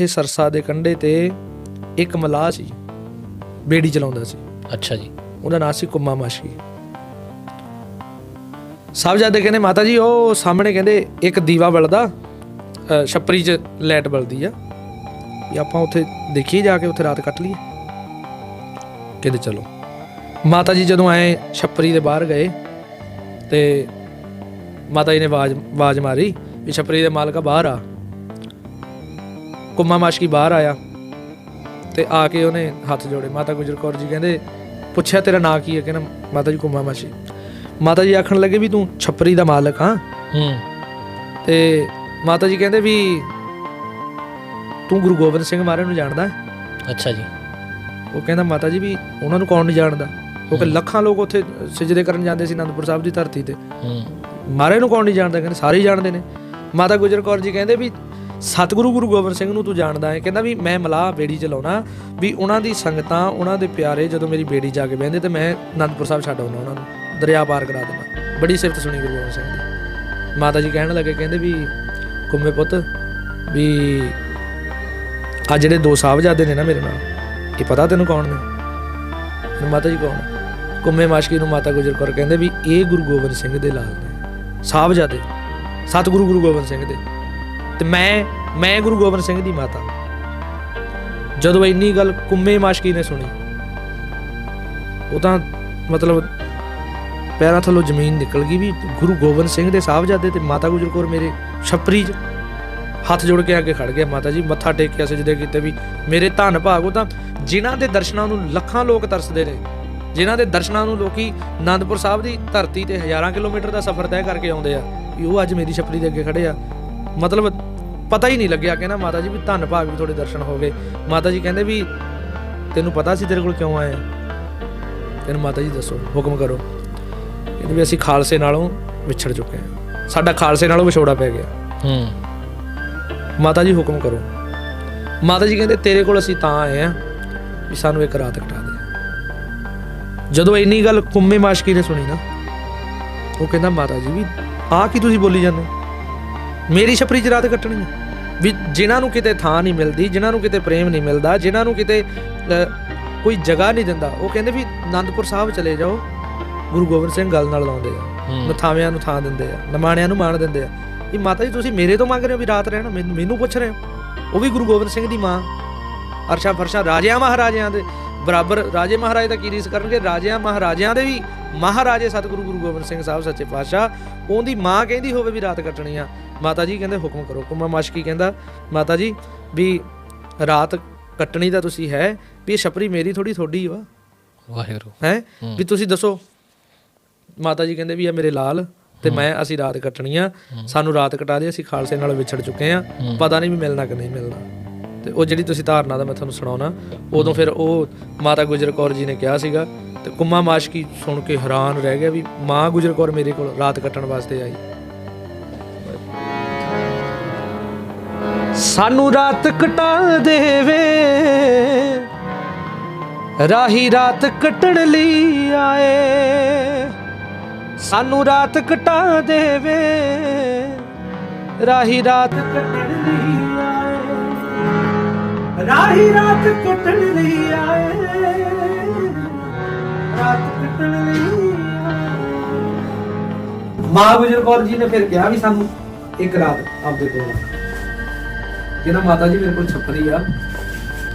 ਉੱਥੇ ਸਰਸਾ ਦੇ ਕੰਢੇ ਤੇ ਇੱਕ ਮਲਾਹ ਸੀ ਬੇੜੀ ਚਲਾਉਂਦਾ ਸੀ। ਅੱਛਾ ਜੀ। ਉਹਦਾ ਨਾਂ ਸੀ ਕੁੰਮਾ ਮਾਸ਼ੀ। ਸਾਹਿਬਜ਼ਾਦੇ ਕਹਿੰਦੇ ਮਾਤਾ ਜੀ ਉਹ ਸਾਹਮਣੇ ਕਹਿੰਦੇ ਇੱਕ ਦੀਵਾ ਬਲਦਾ ਛੱਪਰੀ 'ਚ ਲਾਈਟ ਬਲਦੀ ਆ। ਵੀ ਆਪਾਂ ਉੱਥੇ ਦੇਖੀਏ ਜਾ ਕੇ ਉੱਥੇ ਰਾਤ ਕੱਟ ਲਈਏ। ਕਹਿੰਦੇ ਚਲੋ। ਮਾਤਾ ਜੀ ਜਦੋਂ ਆਏ ਛੱਪਰੀ ਦੇ ਬਾਹਰ ਗਏ ਤੇ ਮਾਤਾ ਜੀ ਨੇ ਆਵਾਜ਼ ਆਵਾਜ਼ ਮਾਰੀ ਵੀ ਛੱਪਰੀ ਦੇ ਮਾਲਕਾ ਬਾਹਰ ਆ। ਕੁੰਮਾ ਮਾਸ਼ਕੀ ਬਾਹਰ ਆਇਆ ਤੇ ਆ ਕੇ ਉਹਨੇ ਹੱਥ ਜੋੜੇ। ਮਾਤਾ ਗੁਜਰ ਕੌਰ ਜੀ ਕਹਿੰਦੇ ਪੁੱਛਿਆ ਤੇਰਾ ਨਾਂ ਕੀ ਹੈ? ਕਹਿੰਦਾ ਮਾਤਾ ਜੀ ਕੁੰਮਾ ਮਾਸ਼ੀ। ਮਾਤਾ ਜੀ ਆਖਣ ਲੱਗੇ ਵੀ ਤੂੰ ਛੱਪਰੀ ਦਾ ਮਾਲਕ ਹਾਂ। ਹੂੰ। ਤੇ ਮਾਤਾ ਜੀ ਕਹਿੰਦੇ ਵੀ ਤੂੰ ਗੁਰੂ ਗੋਬਿੰਦ ਸਿੰਘ ਮਹਾਰਾਜ ਨੂੰ ਜਾਣਦਾ ਹੈ? ਅੱਛਾ ਜੀ। ਉਹ ਕਹਿੰਦਾ ਮਾਤਾ ਜੀ ਵੀ ਉਹਨਾਂ ਨੂੰ ਕੌਣ ਨਹੀਂ ਜਾਣਦਾ? ਕਿਉਂਕਿ ਲੱਖਾਂ ਲੋਕ ਉੱਥੇ ਸਜਦੇ ਕਰਨ ਜਾਂਦੇ ਸੀ ਅਨੰਦਪੁਰ ਸਾਹਿਬ ਦੀ ਧਰਤੀ ਤੇ। ਹੂੰ। ਮਹਾਰਾਜ ਨੂੰ ਕੌਣ ਨਹੀਂ ਜਾਣਦਾ? ਕਹਿੰਦੇ ਸਾਰੇ ਹੀ ਜਾਣਦੇ ਨੇ। ਮਾਤਾ ਗੁਜਰ ਕੌਰ ਜੀ ਕਹਿੰਦੇ ਵੀ ਸਤਿਗੁਰੂ ਗੁਰੂ ਗੋਬਿੰਦ ਸਿੰਘ ਨੂੰ ਤੂੰ ਜਾਣਦਾ ਹੈ। ਕਹਿੰਦਾ ਵੀ ਮੈਂ ਮਲਾਹ ਬੇੜੀ ਚਲਾਉਣਾ ਵੀ ਉਹਨਾਂ ਦੀ ਸੰਗਤਾਂ, ਉਹਨਾਂ ਦੇ ਪਿਆਰੇ ਜਦੋਂ ਮੇਰੀ ਬੇੜੀ ਜਾ ਕੇ ਬਹਿੰਦੇ ਤੇ ਮੈਂ ਅਨੰਦਪੁਰ ਸਾਹਿਬ ਛੱਡ ਆਉਣਾ ਉਹਨਾਂ ਨੂੰ, ਦਰਿਆ ਪਾਰ ਕਰਾ ਦੇਣਾ ਬੜੀ ਸਿਫਤ ਸੁਣੀ ਗੁਰੂ ਗੋਬਿੰਦ ਸਿੰਘ ਦੀ। ਮਾਤਾ ਜੀ ਕਹਿਣ ਲੱਗੇ, ਕਹਿੰਦੇ ਵੀ, ਕੁੰਮੇ ਪੁੱਤ, ਵੀ ਆ ਜਿਹੜੇ ਦੋ ਸਾਹਿਬਜ਼ਾਦੇ ਨੇ ਨਾ ਮੇਰੇ ਨਾਲ, ਇਹ ਪਤਾ ਤੈਨੂੰ ਕੌਣ ਨੇ? ਮਾਤਾ ਜੀ ਕੌਣ? ਕੁੰਮੇ ਮਾਸ਼ਕੀ ਨੂੰ ਮਾਤਾ ਗੁਜਰ ਕੌਰ ਕਹਿੰਦੇ ਵੀ, ਇਹ ਗੁਰੂ ਗੋਬਿੰਦ ਸਿੰਘ ਦੇ ਲਾਲ ਨੇ। ਸਾਹਿਬਜ਼ਾਦੇ, ਸਤਿਗੁਰੂ ਗੁਰੂ ਗੋਬਿੰਦ ਸਿੰਘ ਦੇ। ਤੇ ਮੈਂ ਮੈਂ ਗੁਰੂ ਗੋਬਿੰਦ ਸਿੰਘ ਦੀ ਮਾਤਾ। ਜਦੋਂ ਇੰਨੀ ਗੱਲ ਕੁੰਮੇ ਮਾਸ਼ਕੀ ਨੇ ਸੁਣੀ, ਉਹ ਤਾਂ ਮਤਲਬ ਪੈਰਾਂ ਥੱਲੋਂ ਜ਼ਮੀਨ ਨਿਕਲ ਗਈ ਵੀ ਗੁਰੂ ਗੋਬਿੰਦ ਸਿੰਘ ਦੇ ਸਾਹਿਬਜ਼ਾਦੇ ਤੇ ਮਾਤਾ ਗੁਜਰ ਕੌਰ ਮੇਰੇ ਛਪਰੀ 'ਚ ਹੱਥ ਜੋੜ ਕੇ ਅੱਗੇ ਖੜ ਗਿਆ ਮਾਤਾ ਜੀ, ਮੱਥਾ ਟੇਕਿਆ ਸਜਦੇ ਕੀਤੇ ਵੀ ਮੇਰੇ ਧੰਨ ਭਾਗ ਉਹ ਤਾਂ ਜਿਨ੍ਹਾਂ ਦੇ ਦਰਸ਼ਨਾਂ ਨੂੰ ਲੱਖਾਂ ਲੋਕ ਤਰਸਦੇ ਨੇ, ਜਿਨ੍ਹਾਂ ਦੇ ਦਰਸ਼ਨਾਂ ਨੂੰ ਲੋਕੀ ਆਨੰਦਪੁਰ ਸਾਹਿਬ ਦੀ ਧਰਤੀ ਤੇ ਹਜ਼ਾਰਾਂ ਕਿਲੋਮੀਟਰ ਦਾ ਸਫ਼ਰ ਤੈਅ ਕਰਕੇ ਆਉਂਦੇ ਆ, ਵੀ ਉਹ ਅੱਜ ਮੇਰੀ ਛਪਰੀ ਦੇ ਅੱਗੇ ਖੜੇ ਆ। ਮਤਲਬ ਪਤਾ ਹੀ ਨਹੀਂ ਲੱਗਿਆ ਕਹਿੰਦਾ ਮਾਤਾ ਜੀ ਵੀ ਧੰਨ ਭਾਗ ਵੀ ਤੁਹਾਡੇ ਦਰਸ਼ਨ ਹੋ ਗਏ। ਮਾਤਾ ਜੀ ਕਹਿੰਦੇ ਵੀ ਤੈਨੂੰ ਪਤਾ ਸੀ ਤੇਰੇ ਕੋਲ ਕਿਉਂ ਆਏ ਆ ਤੈਨੂੰ ਮਾਤਾ ਜੀ ਦੱਸੋ ਹੁਕਮ ਕਰੋ। ਕਹਿੰਦੇ ਵੀ ਅਸੀਂ ਖਾਲਸੇ ਨਾਲੋਂ ਵਿਛੜ ਚੁੱਕੇ ਹਾਂ। ਸਾਡਾ ਖਾਲਸੇ ਨਾਲੋਂ ਵਿਛੋੜਾ ਪੈ ਗਿਆ। ਹੂੰ। ਮਾਤਾ ਜੀ ਹੁਕਮ ਕਰੋ। ਮਾਤਾ ਜੀ ਕਹਿੰਦੇ ਤੇਰੇ ਕੋਲ ਅਸੀਂ ਤਾਂ ਆਏ ਆ ਵੀ ਸਾਨੂੰ ਇੱਕ ਰਾਤ ਕਟਾ ਦੇ। ਜਦੋਂ ਇੰਨੀ ਗੱਲ ਕੁੰਮੇ ਮਾਸ਼ਕੀ ਨੇ ਸੁਣੀ ਨਾ ਉਹ ਕਹਿੰਦਾ ਮਾਤਾ ਜੀ ਵੀ ਆਹ ਕੀ ਤੁਸੀਂ ਬੋਲੀ ਜਾਂਦੇ? ਮੇਰੀ ਛਪਰੀ ਚ ਰਾਤ ਕੱਟਣੀ ਹੈ ਵੀ ਜਿਨ੍ਹਾਂ ਨੂੰ ਕਿਤੇ ਥਾਂ ਨਹੀਂ ਮਿਲਦੀ ਜਿਨ੍ਹਾਂ ਨੂੰ ਕਿਤੇ ਪ੍ਰੇਮ ਨਹੀਂ ਮਿਲਦਾ ਜਿਨ੍ਹਾਂ ਨੂੰ ਕਿਤੇ ਕੋਈ ਜਗ੍ਹਾ ਨਹੀਂ ਦਿੰਦਾ ਉਹ ਕਹਿੰਦੇ ਵੀ ਆਨੰਦਪੁਰ ਸਾਹਿਬ ਚਲੇ ਜਾਓ। ਗੁਰੂ ਗੋਬਿੰਦ ਸਿੰਘ ਗੱਲ ਨਾਲ ਲਾਉਂਦੇ ਆ। ਨਥਾਵਿਆਂ ਨੂੰ ਥਾਂ ਦਿੰਦੇ ਆ ਨਮਾਣਿਆਂ ਨੂੰ ਮਾਣ ਦਿੰਦੇ ਆ। ਇਹ ਮਾਤਾ ਜੀ ਤੁਸੀਂ ਮੇਰੇ ਤੋਂ ਮੰਗ ਰਹੇ ਹੋ ਵੀ ਰਾਤ ਰਹਿਣਾ? ਮੈਨੂੰ ਪੁੱਛ ਰਹੇ ਹੋ। ਉਹ ਵੀ ਗੁਰੂ ਗੋਬਿੰਦ ਸਿੰਘ ਦੀ ਮਾਂ। ਅਰਸ਼ਾ ਫਰਸ਼ਾ ਰਾਜਿਆਂ ਮਹਾਰਾਜਿਆਂ ਦੇ ਬਰਾਬਰ ਰਾਜੇ ਮਹਾਰਾਜ ਦਾ ਕੀ ਰੀਸ ਕਰਨਗੇ? ਰਾਜਿਆਂ ਮਹਾਰਾਜਿਆਂ ਦੇ ਵੀ ਮਹਾਰਾਜੇ ਸਤਿਗੁਰੂ ਗੁਰੂ ਗੋਬਿੰਦ ਸਿੰਘ ਸਾਹਿਬ ਸੱਚੇ ਪਾਤਸ਼ਾਹ ਉਹਦੀ ਮਾਂ ਕਹਿੰਦੀ ਹੋਵੇ ਵੀ ਰਾਤ ਕੱਟਣੀ ਆ। ਮਾਤਾ ਜੀ ਕਹਿੰਦੇ ਹੁਕਮ ਕਰੋ। ਕੁਮਾ ਮਾਸ਼ਕੀ ਕਹਿੰਦਾ ਮਾਤਾ ਜੀ ਵੀ ਰਾਤ ਕੱਟਣੀ ਤਾਂ ਤੁਸੀਂ ਹੈ ਵੀ ਇਹ ਛਪਰੀ ਮੇਰੀ ਥੋੜੀ ਥੋੜੀ ਵਾ। ਵਾਹਿਗੁਰੂ। ਹੈ। ਵੀ ਤੁਸੀਂ ਦੱਸੋ। ਮਾਤਾ ਜੀ ਕਹਿੰਦੇ ਵੀ ਆ ਮੇਰੇ ਲਾਲ ਤੇ ਮੈਂ ਅਸੀਂ ਰਾਤ ਕੱਟਣੀ ਆ। ਸਾਨੂੰ ਰਾਤ ਕਟਾ ਦੇ ਅਸੀਂ ਖਾਲਸੇ ਨਾਲ ਵਿਛੜ ਚੁੱਕੇ ਆ। ਪਤਾ ਨਹੀਂ ਵੀ ਮਿਲਣਾ ਕਿ ਨਹੀਂ ਮਿਲਣਾ। ਤੇ ਉਹ ਜਿਹੜੀ ਤੁਸੀਂ ਧਾਰਨਾ ਦਾ ਮੈਂ ਤੁਹਾਨੂੰ ਸੁਣਾਉਣਾ, ਉਦੋਂ ਫਿਰ ਉਹ ਮਾਤਾ ਗੁਜਰ ਕੌਰ ਜੀ ਨੇ ਕਿਹਾ ਸੀਗਾ ਤੇ ਕੁੰਮਾ ਮਾਸ਼ਕੀ ਸੁਣ ਕੇ ਹੈਰਾਨ ਰਹਿ ਗਿਆ ਵੀ ਮਾਂ ਗੁਜਰ ਕੌਰ ਮੇਰੇ ਕੋਲ ਰਾਤ ਕੱਟਣ ਵਾਸਤੇ ਆਈ। ਸਾਨੂੰ ਰਾਤ ਕਟਾ ਦੇਵੇ, ਰਾਹੀ ਰਾਤ ਕੱਟਣ ਲਈ ਆਏ। ਸਾਨੂੰ ਰਾਤ ਕਟਾ ਦੇਵੇ, ਰਾਹੀ ਰਾਤ ਕੱਟਣ ਲਈ ਰਾਹੀ ਰਾਤ ਕੱਟਣ ਲਈ ਆਏ। ਰਾਤ ਕੱਟਣ ਲਈ ਮਾਂ ਗੁਜਰ ਕੌਰ ਜੀ ਨੇ ਫਿਰ ਕਿਹਾ ਵੀ ਸਾਨੂੰ ਇੱਕ ਰਾਤ ਆਪਦੇ ਕੋਲ ਕਿਹਨਾਂ ਮਾਤਾ ਜੀ ਮੇਰੇ ਕੋਲ ਛੱਪਰੀ ਆ।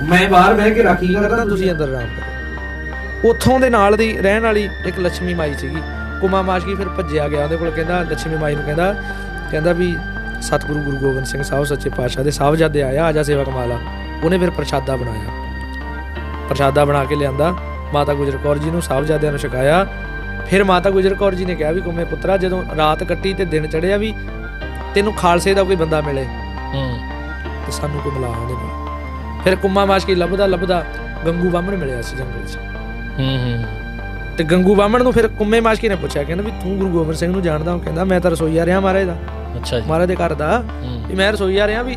ਮੈਂ ਬਾਹਰ ਬਹਿ ਕੇ ਰਾਖੀ ਕਰਦਾ ਤੁਸੀਂ ਅੰਦਰ ਆਰਾਮ ਉੱਥੋਂ ਦੇ ਨਾਲ ਦੀ ਰਹਿਣ ਵਾਲੀ ਇੱਕ ਲక్ష్ਮੀ ਮਾਈ ਸੀਗੀ। ਕੁਮਾ ਮਾਸ਼ਕੀ ਫਿਰ ਭੱਜਿਆ ਗਿਆ ਉਹਦੇ ਕੋਲ। ਕਹਿੰਦਾ ਲక్ష్ਮੀ ਮਾਈ ਨੂੰ ਕਹਿੰਦਾ ਕਹਿੰਦਾ ਵੀ ਸਤਿਗੁਰੂ ਗੁਰੂ ਗੋਬਿੰਦ ਸਿੰਘ ਸਾਹਿਬ, ਸੱਚੇ ਪਾਤਸ਼ਾਹ ਦੇ ਸਾਹਿਬਜ਼ਾਦੇ ਆਇਆ ਆਜਾ ਸੇਵਾ ਕਮਾਲਾ ਉਹਨੇ ਫਿਰ ਪ੍ਰਸ਼ਾਦਾ ਬਣਾਇਆ। ਪ੍ਰਸ਼ਾਦਾ ਬਣਾ ਕੇ ਲਿਆਂਦਾ। ਮਾਤਾ ਗੁਜਰ ਕੌਰ ਜੀ ਨੂੰ ਸਾਹਿਬਜ਼ਾਦਿਆਂ ਨੂੰ ਛਕਾਇਆ। ਫਿਰ ਮਾਤਾ ਗੁਜਰ ਕੌਰ ਜੀ ਨੇ ਕਿਹਾ ਵੀ ਕੁਮੇ ਪੁੱਤਰਾ ਜਦੋਂ ਰਾਤ ਕੱਟੀ ਤੇ ਦਿਨ ਚੜਿਆ ਵੀ ਤੈਨੂੰ ਖਾਲਸੇ ਦਾ ਕੋਈ ਬੰਦਾ ਮਿਲੇ ਹੂੰ। ਤੇ ਸਾਨੂੰ ਕੋਈ ਮਿਲਾ ਉਹਦੇ ਨਾਲ ਫਿਰ ਕੁੰਮਾ ਮਾਸ਼ਕੀ ਲੱਭਦਾ ਲੱਭਦਾ ਗੰਗੂ ਬਾਹਮਣ ਮਿਲਿਆ ਸੀ ਜੰਗਲ 'ਚ। ਹੂੰ ਹੂੰ। ਤੇ ਗੰਗੂ ਬਾਹਮਣ ਨੂੰ ਫਿਰ ਕੁੰਮੇ ਮਾਸ਼ਕੀ ਨੇ ਪੁੱਛਿਆ ਕਹਿੰਦਾ ਵੀ ਤੂੰ ਗੁਰੂ ਗੋਬਿੰਦ ਸਿੰਘ ਨੂੰ ਜਾਣਦਾ ਉਹ ਕਹਿੰਦਾ ਮੈਂ ਤਾਂ ਰਸੋਈਆ ਰਿਹਾ ਮਹਾਰਾਜ ਦਾ। ਅੱਛਾ ਜੀ। ਮਹਾਰਾਜ ਦੇ ਘਰ ਦਾ। ਵੀ ਮੈਂ ਰਸੋਈਆ ਰਿਹਾ ਵੀ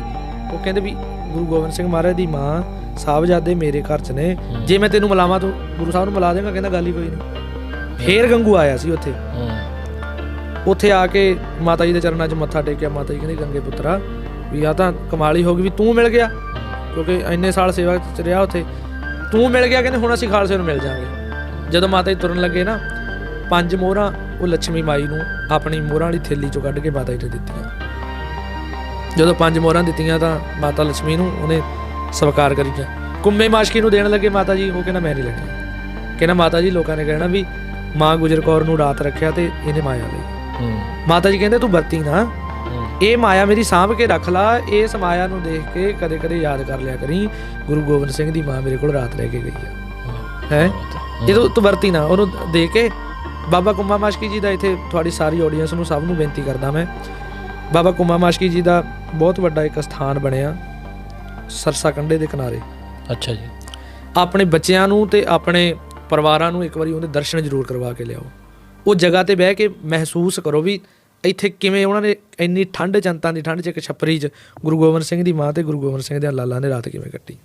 ਉਹ ਕਹਿੰਦੇ ਵੀ ਗੁਰੂ ਗੋਬਿੰਦ ਸਿੰਘ ਮਹਾਰਾਜ ਦੀ ਮਾਂ ਸਾਹਿਬਜ਼ਾਦੇ ਮੇਰੇ ਘਰ 'ਚ ਨੇ। ਜੇ ਮੈਂ ਤੈਨੂੰ ਮਿਲਾਵਾਂ ਤੂੰ ਗੁਰੂ ਸਾਹਿਬ ਨੂੰ ਮਿਲਾ ਦੇਗਾ ਕਹਿੰਦਾ ਗੱਲ ਹੀ ਕੋਈ ਨਹੀਂ। ਫੇਰ ਗੰਗੂ ਆਇਆ ਸੀ ਉੱਥੇ। ਉੱਥੇ ਆ ਕੇ ਮਾਤਾ ਜੀ ਦੇ ਚਰਨਾਂ 'ਚ ਮੱਥਾ ਟੇਕਿਆ ਮਾਤਾ ਜੀ ਕਹਿੰਦੀ ਗੰਗੇ ਪੁੱਤਰਾ ਵੀ ਆ ਤਾਂ ਕਮਾਲ ਹੀ ਹੋ ਗਈ ਵੀ ਤੂੰ ਮਿਲ ਗਿਆ। ਕਿਉਂਕਿ ਇੰਨੇ ਸਾਲ ਸੇਵਾ ਚ ਰਿਹਾ ਉੱਥੇ। ਤੂੰ ਮਿਲ ਗਿਆ ਕਹਿੰਦੇ ਹੁਣ ਅਸੀਂ ਖਾਲਸੇ ਨੂੰ ਮਿਲ ਜਾਾਂਗੇ ਜਦੋਂ ਮਾਤਾ ਜੀ ਤੁਰਨ ਲੱਗੇ ਨਾ ਪੰਜ ਮੋਹਰਾਂ ਉਹ ਲక్ష్ਮੀ ਮਾਈ ਨੂੰ ਆਪਣੀ ਮੋਹਰਾਂ ਵਾਲੀ ਥੈਲੀ ਚੋਂ ਕੱਢ ਕੇ ਮਾਤਾ ਜੀ ਨੇ ਦਿੱਤੀਆਂ। ਜਦੋਂ ਪੰਜ ਮੋਹਰਾਂ ਦਿੱਤੀਆਂ ਤਾਂ ਮਾਤਾ ਲక్ష్ਮੀ ਨੂੰ ਉਹਨੇ ਸਵਾਕਾਰ ਕਰ ਲਿਆ ਕੁੰਮੇ ਮਾਸ਼ਕੀ ਨੂੰ ਦੇਣ ਲੱਗੇ ਮਾਤਾ ਜੀ ਉਹ ਕਹਿੰਦਾ ਮੈਂ ਨਹੀਂ ਲੈਣਾ ਕਹਿੰਦਾ ਮਾਤਾ ਜੀ ਲੋਕਾਂ ਨੇ ਕਹਿਣਾ ਵੀ ਮਾਂ ਗੁਜਰ ਕੌਰ ਨੂੰ ਰਾਤ ਰੱਖਿਆ ਤੇ ਇਹਨੇ ਮਾਇਆ ਲਈ। ਮਾਤਾ ਜੀ ਕਹਿੰਦੇ ਤੂੰ ਵਰਤੀ ਨਾ। ਇਹ ਮਾਇਆ ਮੇਰੀ ਸਾਂਭ ਕੇ ਰੱਖ ਲਾ। ਇਸ ਮਾਇਆ ਨੂੰ ਦੇਖ ਕੇ ਕਦੇ-ਕਦੇ ਯਾਦ ਕਰ ਲਿਆ ਕਰੀ। ਗੁਰੂ ਗੋਬਿੰਦ ਸਿੰਘ ਦੀ ਮਾਂ ਮੇਰੇ ਕੋਲ ਰਾਤ ਲੈ ਕੇ ਗਈ ਆ। ਹੈ। ਜਦੋਂ ਤੂੰ ਵਰਤੀ ਨਾ ਉਹਨੂੰ ਦੇਖ ਕੇ ਬਾਬਾ ਕੁੰਮਾ ਮਾਸ਼ਕੀ ਜੀ ਦਾ ਇੱਥੇ ਤੁਹਾਡੀ ਸਾਰੀ ਆਡੀਅנס ਨੂੰ ਸਭ ਨੂੰ ਬੇਨਤੀ ਕਰਦਾ ਮੈਂ ਬਾਬਾ ਕੁੰਮਾ ਮਾਸ਼ਕੀ ਜੀ ਦਾ ਬਹੁਤ ਵੱਡਾ ਇੱਕ ਸਥਾਨ ਬਣਿਆ ਸਰਸਾ ਕੰਢੇ ਦੇ ਕਿਨਾਰੇ। ਅੱਛਾ ਜੀ। ਆਪਣੇ ਬੱਚਿਆਂ ਨੂੰ ਤੇ ਆਪਣੇ ਪਰਿਵਾਰਾਂ ਨੂੰ ਇੱਕ ਵਾਰੀ ਉਹਦੇ ਦਰਸ਼ਨ ਜ਼ਰੂਰ ਕਰਵਾ ਕੇ ਲਿਆਓ। ਉਹ ਜਗ੍ਹਾ ਤੇ ਬਹਿ ਕੇ ਮਹਿਸੂਸ ਕਰੋ ਵੀ ਇੱਥੇ ਕਿਵੇਂ ਉਹਨਾਂ ਨੇ ਇੰਨੀ ਠੰਡ ਜਨਤਾ ਦੀ ਠੰਡ 'ਚ ਇੱਕ ਛੱਪਰੀ 'ਚ ਗੁਰੂ ਗੋਬਿੰਦ ਸਿੰਘ ਦੀ ਮਾਂ ਤੇ ਗੁਰੂ ਗੋਬਿੰਦ ਸਿੰਘ ਦੇ ਲਾਲਾਂ ਨੇ ਰਾਤ ਕਿਵੇਂ ਕੱਟੀ।